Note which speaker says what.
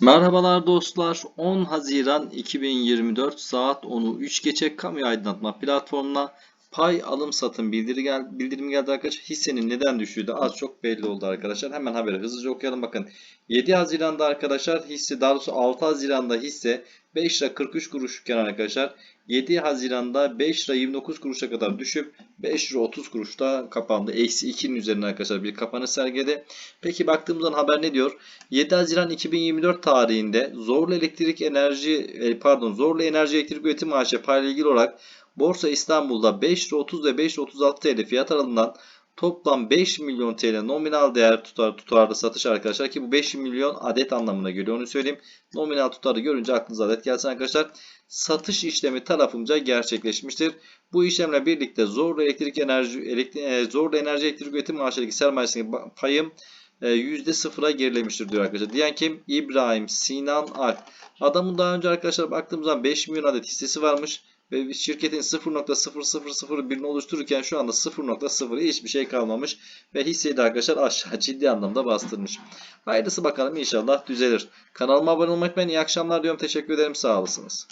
Speaker 1: Merhabalar dostlar. 10 Haziran 2024 saat 10'u 3 geçe kamu aydınlatma platformuna pay alım satım bildiri gel bildirimi geldi arkadaşlar. Hissenin neden düştüğü de az çok belli oldu arkadaşlar. Hemen haberi hızlıca okuyalım. Bakın 7 Haziran'da arkadaşlar hisse daha doğrusu 6 Haziran'da hisse 5 lira 43 kuruşken arkadaşlar 7 Haziran'da 5 lira 29 kuruşa kadar düşüp 5 lira 30 kuruşta kapandı. Eksi 2'nin üzerine arkadaşlar bir kapanış sergiledi. Peki baktığımızda haber ne diyor? 7 Haziran 2024 tarihinde Zorlu Elektrik Enerji e, pardon Zorlu Enerji Elektrik Üretim AŞ payla ilgili olarak Borsa İstanbul'da 5 lira 30 ve 5 lira 36 TL fiyat aralığından toplam 5 milyon TL nominal değer tutar tutarlı satış arkadaşlar ki bu 5 milyon adet anlamına geliyor onu söyleyeyim. Nominal tutarı görünce aklınıza adet gelsin arkadaşlar. Satış işlemi tarafımca gerçekleşmiştir. Bu işlemle birlikte Zorlu Elektrik Enerji elektrik, e, Zorlu Enerji Elektrik Üretim AŞ'deki sermayesindeki payım %0'a gerilemiştir diyor arkadaşlar. Diyen kim? İbrahim Sinan Alp. Adamın daha önce arkadaşlar baktığımızda 5 milyon adet hissesi varmış. Ve şirketin 0.0001'ini oluştururken şu anda 0.0'ı hiçbir şey kalmamış. Ve hisseyi arkadaşlar aşağı ciddi anlamda bastırmış. Hayırlısı bakalım inşallah düzelir. Kanalıma abone olmak ben iyi akşamlar diyorum. Teşekkür ederim. Sağ olasınız.